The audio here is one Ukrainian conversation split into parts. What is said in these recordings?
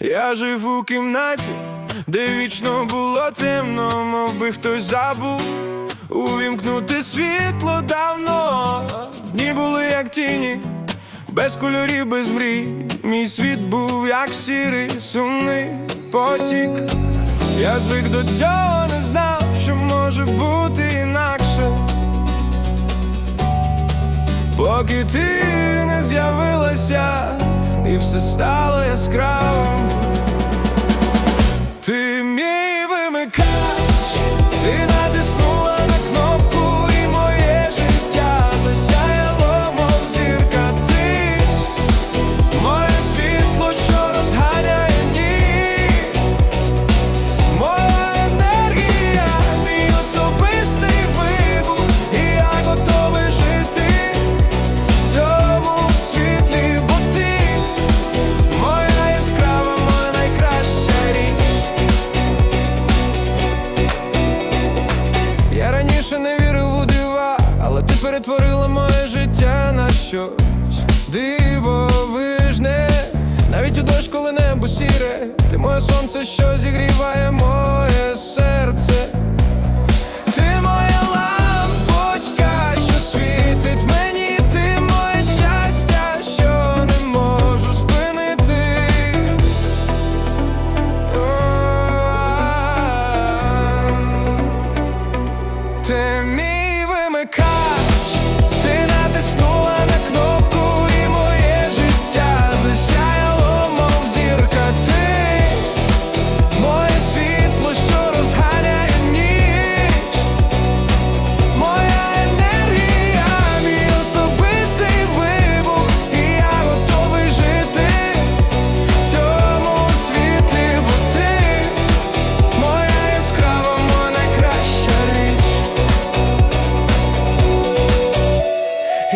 Я жив у кімнаті, де вічно було темно, мов би хтось забув увімкнути світло давно. Дні були як тіні, без кольорів, без мрій. Мій світ був як сірий, сумний потік. Я звик до цього, не знав, що може бути інакше. Поки ти не з'явилася, і все стало яскравим. Раніше не вірив у дива, але ти перетворила моє життя на щось дивовижне. Навіть у дощ, коли небо сіре, ти моє сонце, що зігріває моє серце.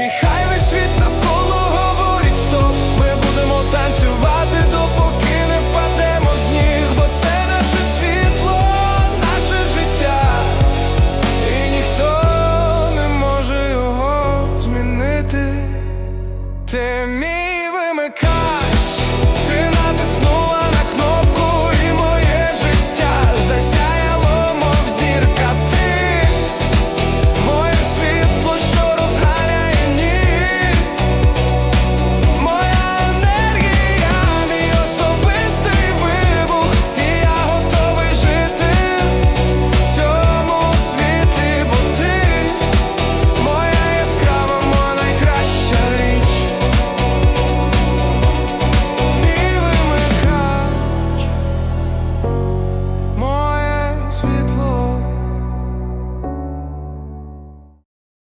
І хай весь світ навколо говорить, стоп ми будемо танцювати, допоки не впадемо з ніг, бо це наше світло, наше життя, і ніхто не може його змінити. Ти мій вимикай.